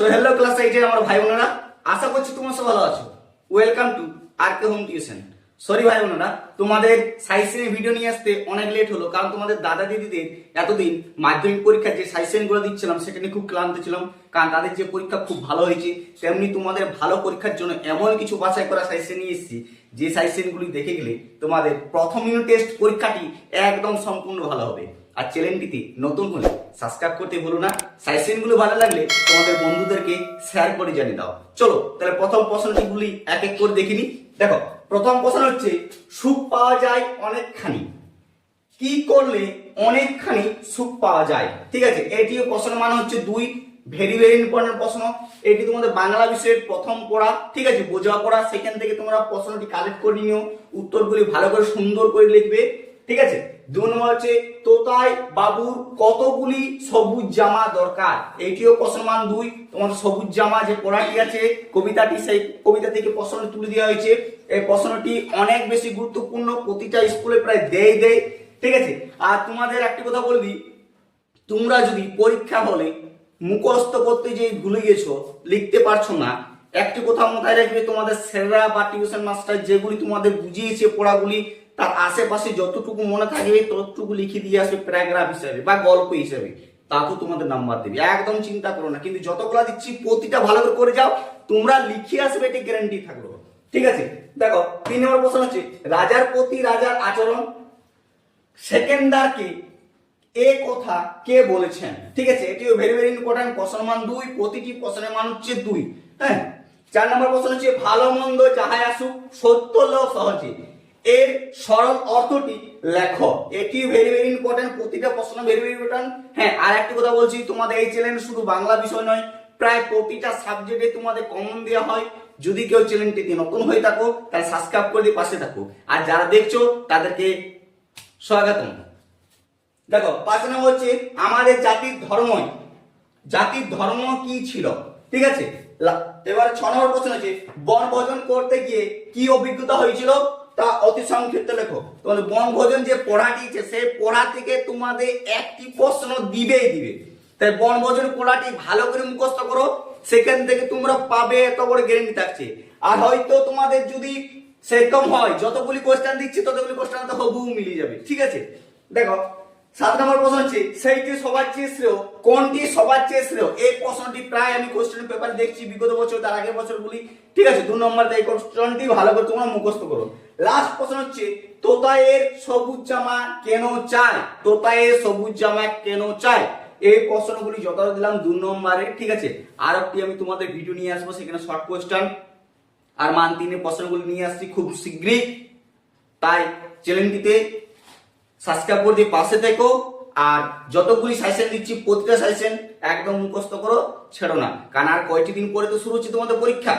So hello class এইটের আমার ভাই বোনেরা আশা করছি তোমরা সব ভালো আছো। Welcome to R K home tuition sorry ভাই বোনেরা, তোমাদের সাইসেনের ভিডিও নিয়ে আসতে অনেক লেট হলো, কারণ তোমাদের দাদা দিদিদের এতদিন মাধ্যমিক পরীক্ষার যে সাইসেনগুলো দিচ্ছিলাম, সেটা নিয়ে খুব ক্লান্ত ছিলাম, কারণ তাদের যে পরীক্ষা খুব ভালো হয়েছে, তেমনি তোমাদের ভালো পরীক্ষার জন্য এমন কিছু বাছাই করা সাইসেন নিয়ে এসেছি, যে সাইসেনগুলি দেখে গেলে তোমাদের প্রথম ইউনিট টেস্ট পরীক্ষাটি একদম সম্পূর্ণ ভালো হবে। আর চ্যানেলটিতে নতুন হলে সাবস্ক্রাইব করতে ভুলো না সাইসেনগুলো ভালো লাগলে তোমাদের বন্ধুদেরকে শেয়ার করে জানিয়ে দাও। চলো, তাহলে প্রথম প্রশ্নটিগুলি এক এক করে দেখিনি দেখো, প্রথম প্রশ্ন হচ্ছে, সুখ পাওয়া যায় অনেকখানি। কি করলে অনেকখানি সুখ পাওয়া যায়? ঠিক আছে, এটিও প্রশ্ন মানে হচ্ছে দুই ভেরি ভেরি ইম্পর্টেন্ট প্রশ্ন। এটি তোমাদের বাংলা বিষয়ের প্রথম পড়া, ঠিক আছে, বোঝা পড়া। সেখান থেকে তোমরা প্রশ্নটি কালেক্ট করে নিও, উত্তরগুলি ভালো করে সুন্দর করে লিখবে। ঠিক আছে? দু নম্বর হচ্ছে, তোতাই, বাবুর কতগুলি সবুজ জামা দরকার? এটিও প্রশ্ন মান দুই। তোমাদের সবুজ জামা যে পড়াটি আছে, কবিতাটি সেই কবিতা থেকে প্রশ্ন তুলে দেওয়া হয়েছে। এই প্রশ্নটি অনেক বেশি গুরুত্বপূর্ণ, প্রতিটা স্কুলে প্রায় দেয় দেয়। ঠিক আছে? আর তোমাদের একটি কথা বলবি তোমরা যদি পরীক্ষা হলে মুখস্থ করতে যে ভুলে গেছো, লিখতে পারছ না, একটি কথা মাথায় রাখবে, তোমাদের স্যাররা বা টিউশন মাস্টার যেগুলি তোমাদের বুঝিয়েছে পড়াগুলি তার আশেপাশে যতটুকু মনে থাকবে, ততটুকু লিখে দিয়ে আসবে প্যারাগ্রাফ হিসাবে বা গল্প হিসাবে। তাতেও তোমাদের নাম্বার দেবে। একদম চিন্তা করো না, কিন্তু যতগুলা দিচ্ছি, প্রতিটা ভালো করে করে যাও, তোমরা লিখে আসবে, এটি গ্যারান্টি থাকল। ঠিক আছে? দেখো, তিন নম্বর প্রশ্ন হচ্ছে, রাজার প্রতি রাজার আচরণ সেকেন্ডারকে এ কথা কে বলেছেন? ঠিক আছে? এটিও ভেরি ভেরি ইম্পর্টেন্ট প্রশ্ন মান দুই, প্রতিটি প্রশ্নের মান হচ্ছে দুই। হ্যাঁ? চার নম্বর প্রশ্ন হচ্ছে, ভালো, মন্দ, যাহাই আসুক, সত্য লোক সহজে। এর সরল অর্থটি লেখো। এটি ভেরি ভেরি ইম্পর্টেন্ট প্রতিটা প্রশ্ন ভেরি ভেরি ইম্পর্টেন্ট হ্যাঁ আর একটি কথা বলছি, তোমাদের এই চ্যানেল শুধু বাংলা বিষয় নয়, প্রায় প্রতিটা সাবজেক্টে তোমাদের কমন দেওয়া হয়। যদি কেউ চ্যানেলটিতে নতুন হয়ে থাকো, তাহলে সাবস্ক্রাইব করে দিয়ে পাশে থাকো। আর যারা দেখছ, তাদেরকে স্বাগতম। দেখো, পাঁচ নম্বর হচ্ছে, আমাদের জাতির ধর্মই জাতির ধর্ম কি ছিল? ঠিক আছে? এবার ছ নম্বর প্রশ্ন হচ্ছে, বনভোজন করতে গিয়ে কি অভিজ্ঞতা হয়েছিল? তা অতি সংক্ষিপ্ত লেখো তোমাদের বনভোজন যে পড়াটি আছে, সেই পড়া থেকে তোমাদের একটি প্রশ্ন দিবেই দিবে। তাই বনভোজন পড়াটি ভালো করে মুখস্থ করো। সেখান থেকে তোমরা পাবে এত বড় গ্যারেন্টি থাকছে। আর হয়তো তোমাদের যদি সেরকম হয়, যতগুলি কোশ্চেন দিচ্ছি, ততগুলি কোশ্চেন তো হবু মিলিয়ে যাবে। ঠিক আছে? দেখো সাত নম্বর প্রশ্ন হচ্ছে সেইটি সবার চেয়ে শ্রেয়। কোনটি সবার চেয়ে শ্রেয়? এই প্রশ্নটি প্রায় আমি কোশ্চেন পেপার দেখছি বিগত বছর তার আগের বছরগুলি ঠিক আছে দু নম্বর এই কোশ্চেনটি ভালো করে তোমরা মুখস্থ করো। লাস্ট প্রশ্ন হচ্ছে তোতায়ের সবুজ জামা কেন চায় তোতায়ের সবুজ জামা কেন চায় এই প্রশ্নগুলি যত দিলাম দু নম্বরে ঠিক আছে? আর একটি আমি তোমাদের ভিডিও নিয়ে আসব সেখানে শর্ট কোয়েশ্চেন আর মান তিনের প্রশ্নগুলি নিয়ে আসছি খুব শীঘ্রই। তাই চ্যানেলটিতে সাবস্ক্রাইব করে দিয়ে পাশে থেকো, আর যতগুলি সাজেশন দিচ্ছি, প্রতিটা সাজেশন একদম মুখস্থ করো, ছেড়ো না। কারণ আর কয়টি দিন পরে তো শুরু হচ্ছে তোমাদের পরীক্ষা?